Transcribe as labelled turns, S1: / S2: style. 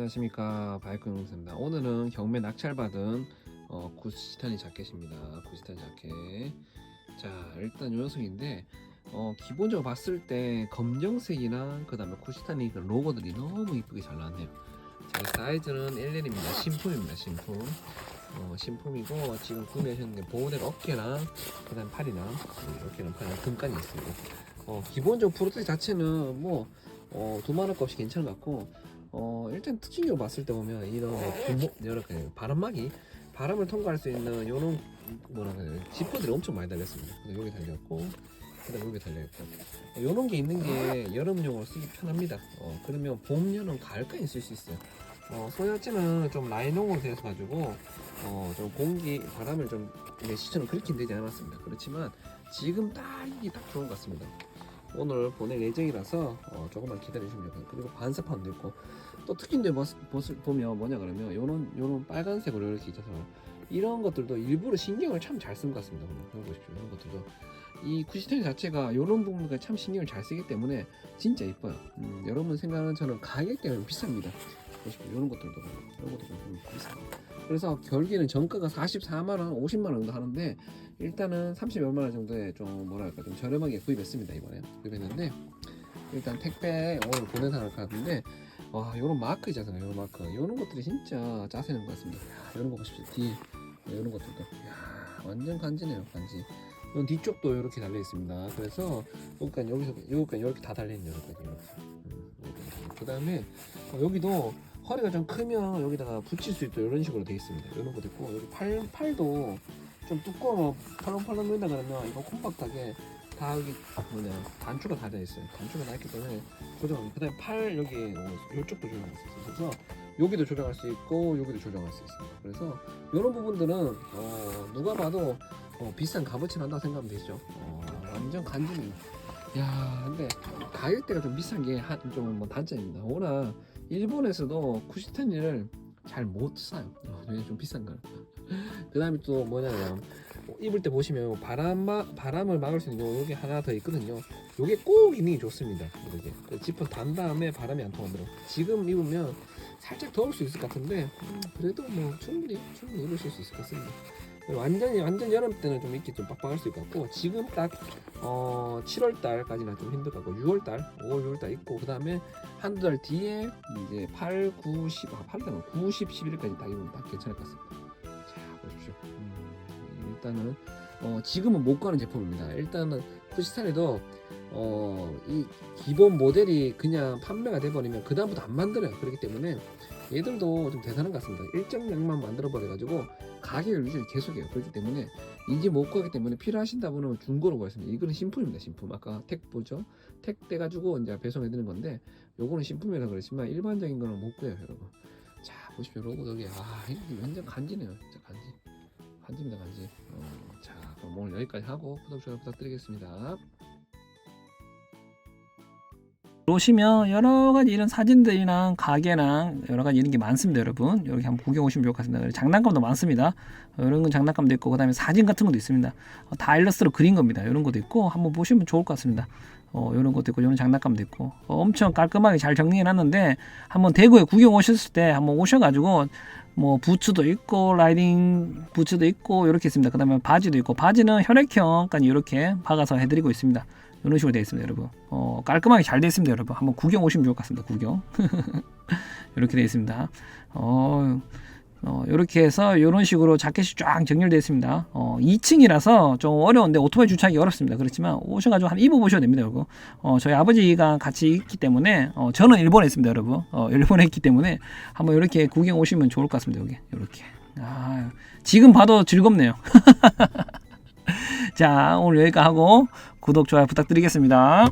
S1: 안녕하십니까 바이크 영상입니다. 오늘은 경매 낙찰받은 어, 구시타니 자켓입니다. 구시타니 자켓. 자 일단 요 녀석인데 어, 기본적으로 봤을 때 검정색이랑 그 다음에 구시타니 그 로고들이 너무 이쁘게 잘 나왔네요. 자 사이즈는 1L입니다. 신품입니다. 신품. 어, 신품이고 지금 구매하셨는데 보호대 어깨랑 그 다음 팔이랑 네, 어깨랑 팔이랑 등까지 있어요. 어, 기본적으로 프로토 자체는 뭐 어, 두말할 것 없이 괜찮은 것 같고 어 일단 특징적으로 봤을 때 보면 이런 뭐 분목 여러 가지 바람막이 바람을 통과할 수 있는 요런 뭐라 그래야 돼 지퍼들이 엄청 많이 달렸습니다. 여기 달렸고 그다음 여기 달려있고 어, 요런 게 있는 게 여름용으로 쓰기 편합니다. 어 그러면 봄, 여름, 가을까지 쓸 수 있어요. 어 소자체는 좀 라인용으로 되어 가지고 어 좀 공기 바람을 좀 시선을 그렇게 되지 않았습니다. 그렇지만 지금 딱 이게 딱 좋은 것 같습니다. 오늘 보낼 예정이라서 어, 조금만 기다리시면 돼요. 그리고 반사판도 있고 또 특징들 뭐, 보스- 보면 뭐냐 그러면 요런 요런 빨간색으로 이렇게 있어서 이런 것들도 일부러 신경을 참 잘 쓴 것 같습니다. 한번 보십시오. 이런 것들도 이 쿠시텐 자체가 이런 부분들 참 신경을 잘 쓰기 때문에 진짜 이뻐요. 음, 여러분 생각하는 저는 가격 때문에 비쌉니다. 보십시오. 이런 것들도 이런 것도 좀 비쌉니다. 그래서 결국에는 정가가 44만 원, 50만 원 정도 하는데 일단은 30여만 원 정도에 좀 뭐랄까 좀 저렴하게 구입했습니다 이번에. 구입했는데 일단 택배 오늘 보내서 가는데 와 요런 마크 있잖아요 요런 마크. 요런 것들이 진짜 짜세는 것 같습니다. 야, 요런 거 보십시오 뒤에 요런 것들도 야 완전 간지네요 간지. 이 뒤쪽도 이렇게 달려 있습니다. 그래서 여기까지 여기서 여기까지 이렇게 다 달려 있네요 여기까지. 이렇게 그 다음에 여기도 허리가 좀 크면 여기다가 붙일 수 있도록 이런 식으로 되어 있습니다. 이런 것도 있고 여기 팔 팔도 좀 두꺼워 팔랑팔랑 거린다 그러면 이거 콤팍하게 다 여기 뭐냐 단추가 다 되어 있어요. 단추가 다 있기 때문에 조정하기 그다음에 팔 여기 어, 이쪽도 조정할 수 있어요. 그래서 여기도 조정할 수 있고 여기도 조정할 수 있습니다. 그래서 이런 부분들은 어, 누가 봐도 어, 비싼 값어치 난다 생각하면 되죠. 어, 완전 간지는 야 근데 가격대가 좀 비싼 게좀뭐 단점입니다. 워낙 일본에서도 쿠시타니를 잘 못 사요 어, 왜냐 좀 비싼 걸그 다음에 또 뭐냐면 입을 때 보시면 바람 바람을 막을 수 있는 요 요게 하나 더 있거든요. 요게 꼭게 좋습니다. 이렇게 그 지퍼 단 다음에 바람이 안 통하도록. 지금 입으면 살짝 더울 수 있을 것 같은데 음, 그래도 뭐 충분히 충분히 입으실 수 있을 것 같습니다. 완전히 완전 여름 때는 좀 입기 좀 빡빡할 수 같고 지금 딱 어, 7월 달까지는 좀 힘들 것 같고 6월 달, 5월 6월 달 있고 그 다음에 한두 달 뒤에 이제 8, 9, 10, 아 8달 9, 10, 11일까지 딱 입으면 딱 괜찮을 것 같습니다. 자 보십시오. 음, 일단은 어, 지금은 못 가는 제품입니다. 일단은 푸시스타일도 어, 이 기본 모델이 그냥 판매가 돼버리면 그 다음부터 안 만들어요. 그렇기 때문에 얘들도 좀 대단한 것 같습니다. 일정량만 만들어 버려가지고 가격을 유지를 계속해요. 그렇기 때문에 이제 못 가기 때문에 필요하신다 분은 중고로 구했습니다. 이거는 신품입니다. 신품. 아까 택 보죠? 택 떼가지고 이제 배송해 드리는 건데 요거는 신품이라 그랬지만 일반적인 거는 못 구해요, 여러분. 자 보십시오 로고 여기 아 이게 완전 간지네요 진짜 간지 간지입니다 간지 어, 자 그럼 오늘 여기까지 하고 구독 좋아요 부탁드리겠습니다
S2: 오시면 여러 가지 이런 사진들이랑 가게랑 여러 가지 이런 게 많습니다, 여러분. 여기 한번 구경 오시면 좋을 것 같습니다. 장난감도 많습니다. 어, 이런 건 장난감도 있고, 그다음에 사진 같은 것도 있습니다. 어, 다 일러스트로 그린 겁니다. 이런 것도 있고, 한번 보시면 좋을 것 같습니다. 어, 이런 것도 있고, 이런 장난감도 있고, 어, 엄청 깔끔하게 잘 정리해 놨는데, 한번 대구에 구경 오셨을 때 한번 오셔가지고, 뭐 부츠도 있고 라이딩 부츠도 있고 이렇게 있습니다. 그다음에 바지도 있고 바지는 혈액형까지 이렇게 박아서 해드리고 있습니다. 이런 식으로 되어 있습니다, 여러분. 어, 깔끔하게 잘 되어 있습니다, 여러분. 한번 구경 오시면 좋을 것 같습니다. 구경. 이렇게 되어 있습니다. 어, 어, 이렇게 해서 이런 식으로 자켓이 쫙 정렬되어 있습니다. 어, 2층이라서 좀 어려운데 오토바이 주차하기 어렵습니다. 그렇지만 오셔가지고 한 입어보셔도 됩니다, 여러분. 어, 저희 아버지가 같이 있기 때문에 어, 저는 일본에 있습니다, 여러분. 어, 일본에 있기 때문에 한번 이렇게 구경 오시면 좋을 것 같습니다, 여기. 이렇게. 아, 지금 봐도 즐겁네요. 자, 오늘 여기까지 하고 구독, 좋아요 부탁드리겠습니다.